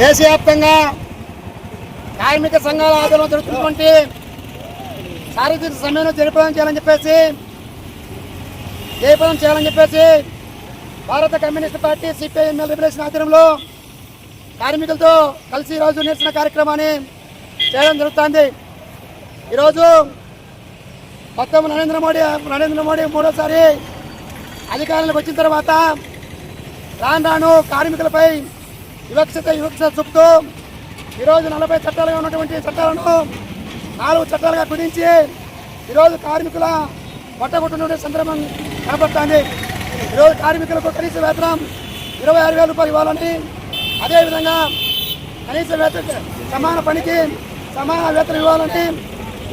దేశవ్యాప్తంగా కార్మిక సంఘాల ఆధ్వర్యంలో జరుగుతున్నటువంటి శారీరక సమ్మెను జయప్రదం చేయాలని చెప్పేసి జయప్రదం చేయాలని చెప్పేసి భారత కమ్యూనిస్ట్ పార్టీ సిపిఐఎంఎల్ లిబరేషన్ ఆధ్వర్యంలో కార్మికులతో కలిసి ఈరోజు నిరసన కార్యక్రమాన్ని చేయడం జరుగుతుంది. ఈరోజు మొత్తం నరేంద్ర మోడీ నరేంద్ర మోడీ మూడోసారి అధికారంలోకి వచ్చిన తర్వాత రాను రాను కార్మికులపై వివక్షత వివక్ష చూపుతూ ఈరోజు నలభై చట్టాలుగా ఉన్నటువంటి చట్టాలను నాలుగు చట్టాలుగా కుదించి ఈరోజు కార్మికుల పట్టగొట్టినటువంటి సందర్భం కనబడుతుంది ఈరోజు కార్మికులకు కనీస వేతనం ఇరవై ఆరు వేల రూపాయలు ఇవ్వాలని అదేవిధంగా కనీస వేతన సమాన పనికి సమాన వేతనం ఇవ్వాలని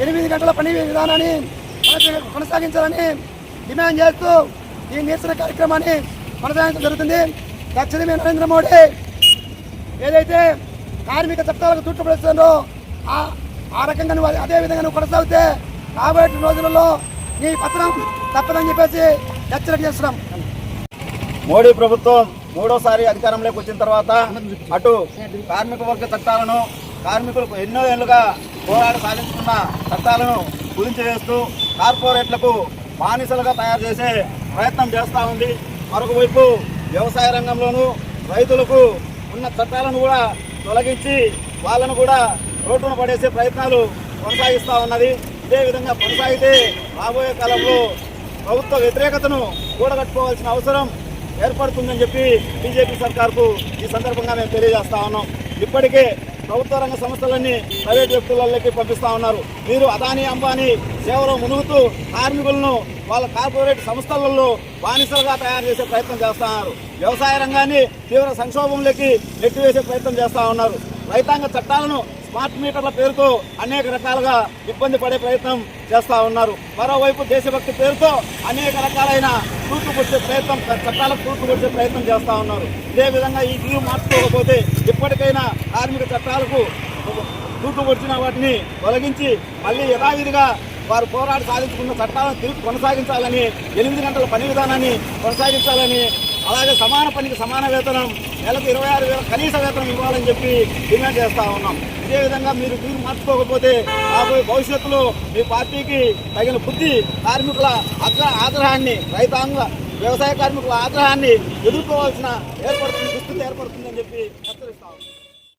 ఎనిమిది గంటల పని విధానాన్ని కొనసాగించాలని డిమాండ్ చేస్తూ ఈ నిరసన కార్యక్రమాన్ని కొనసాగించడం జరుగుతుంది. తక్షణమే నరేంద్ర మోడీ. ఏదైతే కార్మిక చట్టాలకు చుట్టుపడుతుందో ఆ రకంగా నువ్వు అదే- విధంగా నువ్వు కొనసాగితే రాబోయే రోజులలో నీ పత్రం తప్పదని చెప్పేసి హెచ్చరిక చేస్తున్నాం. మోడీ ప్రభుత్వం మూడోసారి అధికారంలోకి వచ్చిన తర్వాత అటు కార్మిక వర్గ చట్టాలను కార్మికులకు ఎన్నో ఏళ్ళుగా పోరాట సాధించుకున్న చట్టాలను కుదించివేస్తూ కార్పొరేట్లకు బానిసలుగా తయారు చేసే ప్రయత్నం చేస్తూ ఉంది. మరొకవైపు వ్యవసాయ రంగంలోనూ రైతులకు ఉన్న చట్టాలను కూడా తొలగించి వాళ్ళను కూడా రోడ్డున పడేసే ప్రయత్నాలు కొనసాగిస్తూ ఉన్నది. ఇదే విధంగా కొనసాగితే రాబోయే కాలంలో ప్రభుత్వ వ్యతిరేకతను కూడగట్టుకోవాల్సిన అవసరం ఏర్పడుతుందని చెప్పి బీజేపీ సర్కార్కు ఈ సందర్భంగా మేము తెలియజేస్తా ఉన్నాం. ఇప్పటికే ప్రభుత్వ రంగ సంస్థలన్నీ ప్రైవేట్ వ్యక్తులలోకి పంపిస్తా ఉన్నారు. మీరు అదానీ అంబానీ సేవలో మునుగుతూ కార్మికులను వాళ్ళ కార్పొరేట్ సంస్థలలో బానిసలుగా తయారు చేసే ప్రయత్నం చేస్తున్నారు. వ్యవసాయ రంగాన్ని తీవ్ర సంక్షోభంలోకి నెట్టివేసే ప్రయత్నం చేస్తా ఉన్నారు. రైతాంగ చట్టాలను స్మార్ట్ మీటర్ల పేరుతో అనేక రకాలుగా ఇబ్బంది పడే ప్రయత్నం చేస్తా ఉన్నారు. మరోవైపు దేశభక్తి పేరుతో అనేక రకాలైన తూట్లు పొడిచే ప్రయత్నం చట్టాలకు తూట్లు పొడిచే ప్రయత్నం చేస్తా ఉన్నారు. ఇదే విధంగా ఈ తీరు మార్చుకోకపోతే ఇప్పటికైనా కార్మిక చట్టాలకు తూట్లు పొడిచిన వాటిని తొలగించి మళ్ళీ యథావిధిగా వారు పోరాడి సాధించుకున్న చట్టాలను తిరిగి కొనసాగించాలని ఎనిమిది గంటల పని విధానాన్ని కొనసాగించాలని అలాగే సమాన పనికి సమాన వేతనం నెలకు ఇరవై ఆరు వేల కనీస వేతనం ఇవ్వాలని చెప్పి డిమాండ్ చేస్తా ఉన్నాం. ఇదే విధంగా మీరు తీరు మార్చుకోకపోతే రాబోయే భవిష్యత్తులో మీ పార్టీకి తగిన బుద్ధి కార్మికుల అగ్ర ఆగ్రహాన్ని రైతాంగ వ్యవసాయ కార్మికుల ఆగ్రహాన్ని ఎదుర్కోవాల్సిన ఏర్పడుతుంది దుస్థితి ఏర్పడుతుందని చెప్పి